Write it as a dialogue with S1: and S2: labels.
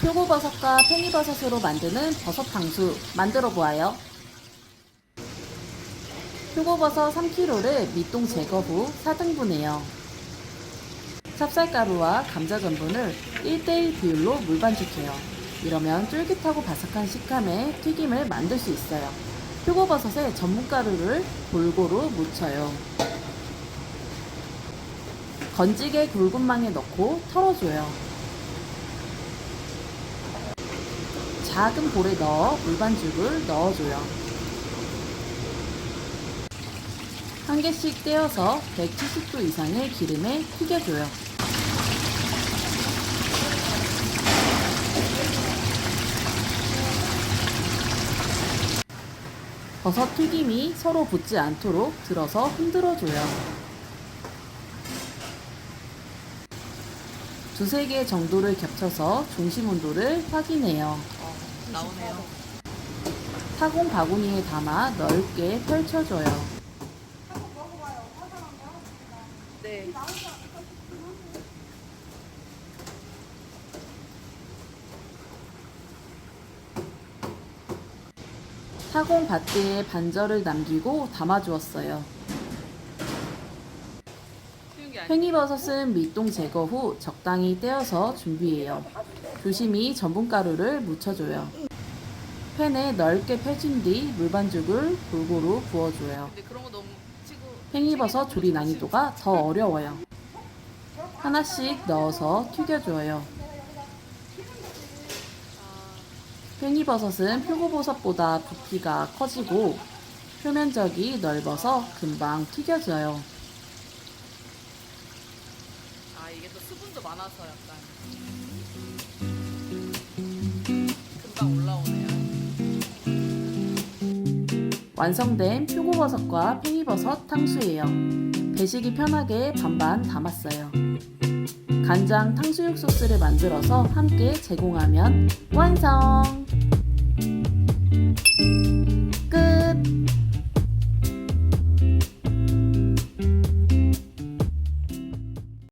S1: 표고버섯과 팽이버섯으로 만드는 버섯 탕수 만들어 보아요. 표고버섯 3kg를 밑동 제거 후 4등분해요. 찹쌀가루와 감자 전분을 1대1 비율로 물 반죽해요. 이러면 쫄깃하고 바삭한 식감의 튀김을 만들 수 있어요. 표고버섯에 전분가루를 골고루 묻혀요. 건지게 굵은 망에 넣고 털어줘요. 작은 볼에 넣어 물반죽을 넣어줘요. 한 개씩 떼어서 170도 이상의 기름에 튀겨줘요. 버섯 튀김이 서로 붙지 않도록 들어서 흔들어줘요. 두세 개 정도를 겹쳐서 중심 온도를 확인해요.
S2: 나오네요.
S1: 사공 바구니에 담아 넓게 펼쳐줘요.
S2: 네.
S1: 사공 밭대에 반절을 남기고 담아주었어요. 팽이버섯은 밑동 제거 후 적당히 떼어서 준비해요. 조심히 전분가루를 묻혀줘요. 팬에 넓게 펴진 뒤 물반죽을 골고루 부어줘요. 팽이버섯 조리 난이도가 더 어려워요. 하나씩 넣어서 튀겨줘요. 팽이버섯은 표고버섯보다 부피가 커지고 표면적이 넓어서 금방 튀겨져요.
S2: 아 이게 또 수분도 많아서 약간 금방 올라오네요.
S1: 완성된 표고버섯과 팽이버섯 탕수예요. 배식이 편하게 반반 담았어요. 간장 탕수육 소스를 만들어서 함께 제공하면 완성!